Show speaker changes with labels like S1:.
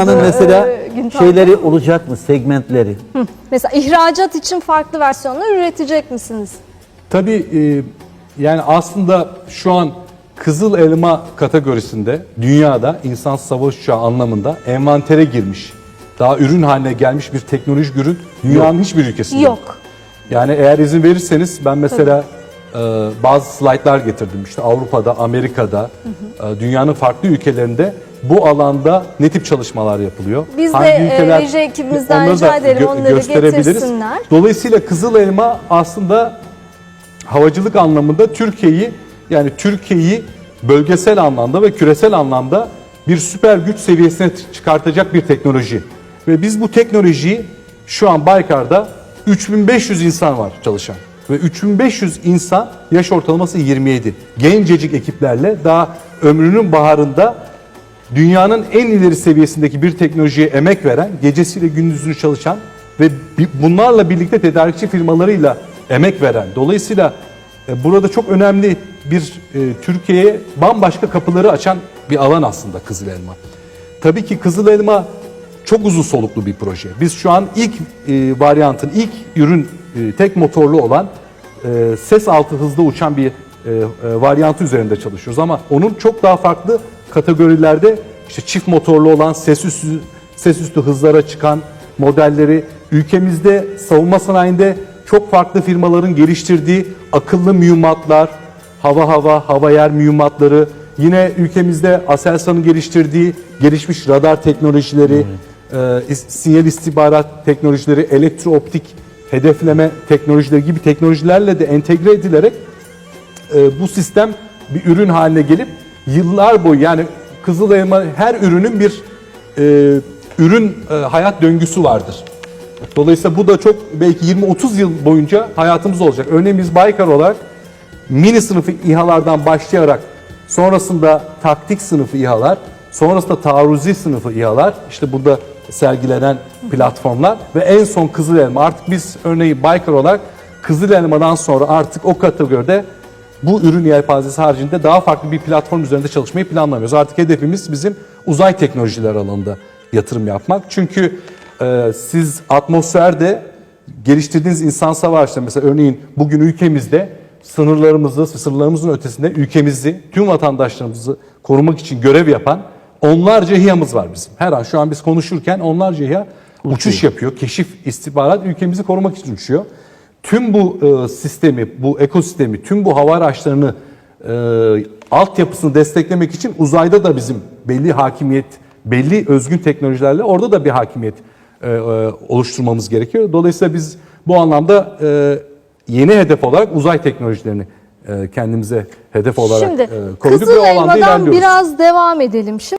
S1: elmanın
S2: koydu,
S1: mesela
S2: e, Günter
S1: şeyleri olacak mı segmentleri?
S2: Mesela ihracat için farklı versiyonlar üretecek misiniz?
S3: Tabii e, yani aslında şu an kızıl elma kategorisinde dünyada insan savaş uçağı anlamında envantere girmiş. Daha ürün haline gelmiş bir teknolojik ürün dünyanın hiçbir ülkesinde
S2: Yok.
S3: Yani eğer izin verirseniz ben mesela e, bazı slaytlar getirdim. İşte Avrupa'da, Amerika'da, e, dünyanın farklı ülkelerinde bu alanda ne tip çalışmalar yapılıyor?
S2: Biz de,
S3: Hangi
S2: e,
S3: ülkeler-
S2: reji ekibimizden
S3: Onları
S2: rica edelim, onları getirsinler.
S3: Dolayısıyla Kızıl Elma aslında havacılık anlamında Türkiye'yi yani Türkiye'yi bölgesel anlamda ve küresel anlamda bir süper güç seviyesine çıkartacak bir teknoloji. Ve biz bu teknolojiyi şu an Baykar'da 3500 insan var çalışan. Ve 3500 insan yaş ortalaması 27. Gencecik ekiplerle daha ömrünün baharında dünyanın en ileri seviyesindeki bir teknolojiye emek veren, gecesiyle gündüzünü çalışan ve bunlarla birlikte tedarikçi firmalarıyla emek veren. Dolayısıyla e, burada çok önemli bir e, Türkiye'ye bambaşka kapıları açan bir alan aslında Kızıl Elma. Tabii ki Kızıl Elma çok uzun soluklu bir proje. Biz şu an ilk e, varyantın, ilk ürün tek motorlu olan e, ses altı hızda uçan bir e, e, varyantı üzerinde çalışıyoruz. Ama onun çok daha farklı kategorilerde işte çift motorlu olan ses üstü ses üstü hızlara çıkan modelleri ülkemizde savunma sanayinde çok farklı firmaların geliştirdiği akıllı mühimmatlar, hava hava, hava yer mühimmatları, yine ülkemizde Aselsan'ın geliştirdiği gelişmiş radar teknolojileri, e, is- sinyal istihbarat teknolojileri, elektrooptik hedefleme teknolojileri gibi teknolojilerle de entegre edilerek e, bu sistem bir ürün haline gelip yıllar boyu yani Kızıl her ürünün bir e, ürün e, hayat döngüsü vardır. Dolayısıyla bu da çok belki 20-30 yıl boyunca hayatımız olacak. Örneğin biz Baykar olarak mini sınıfı İHA'lardan başlayarak sonrasında taktik sınıfı İHA'lar, sonrasında taarruzi sınıfı İHA'lar, işte burada sergilenen platformlar ve en son Kızıl Elma. Artık biz örneğin Baykar olarak Kızıl Elma'dan sonra artık o kategoride bu ürün yelpazesi haricinde daha farklı bir platform üzerinde çalışmayı planlamıyoruz. Artık hedefimiz bizim uzay teknolojiler alanında yatırım yapmak. Çünkü e, siz atmosferde geliştirdiğiniz insan savaşları mesela örneğin bugün ülkemizde sınırlarımızı, sınırlarımızın ötesinde ülkemizi, tüm vatandaşlarımızı korumak için görev yapan onlarca İHA'mız var bizim. Her an şu an biz konuşurken onlarca İHA uçuş yapıyor. Keşif, istihbarat ülkemizi korumak için uçuyor. Tüm bu e, sistemi, bu ekosistemi, tüm bu hava araçlarını e, altyapısını desteklemek için uzayda da bizim belli hakimiyet, belli özgün teknolojilerle orada da bir hakimiyet e, e, oluşturmamız gerekiyor. Dolayısıyla biz bu anlamda e, yeni hedef olarak uzay teknolojilerini e, kendimize hedef olarak
S2: Şimdi
S3: e, koyduk ve
S2: Kızıl
S3: o alanda
S2: Elma'dan
S3: ilerliyoruz.
S2: biraz devam edelim. Şimdi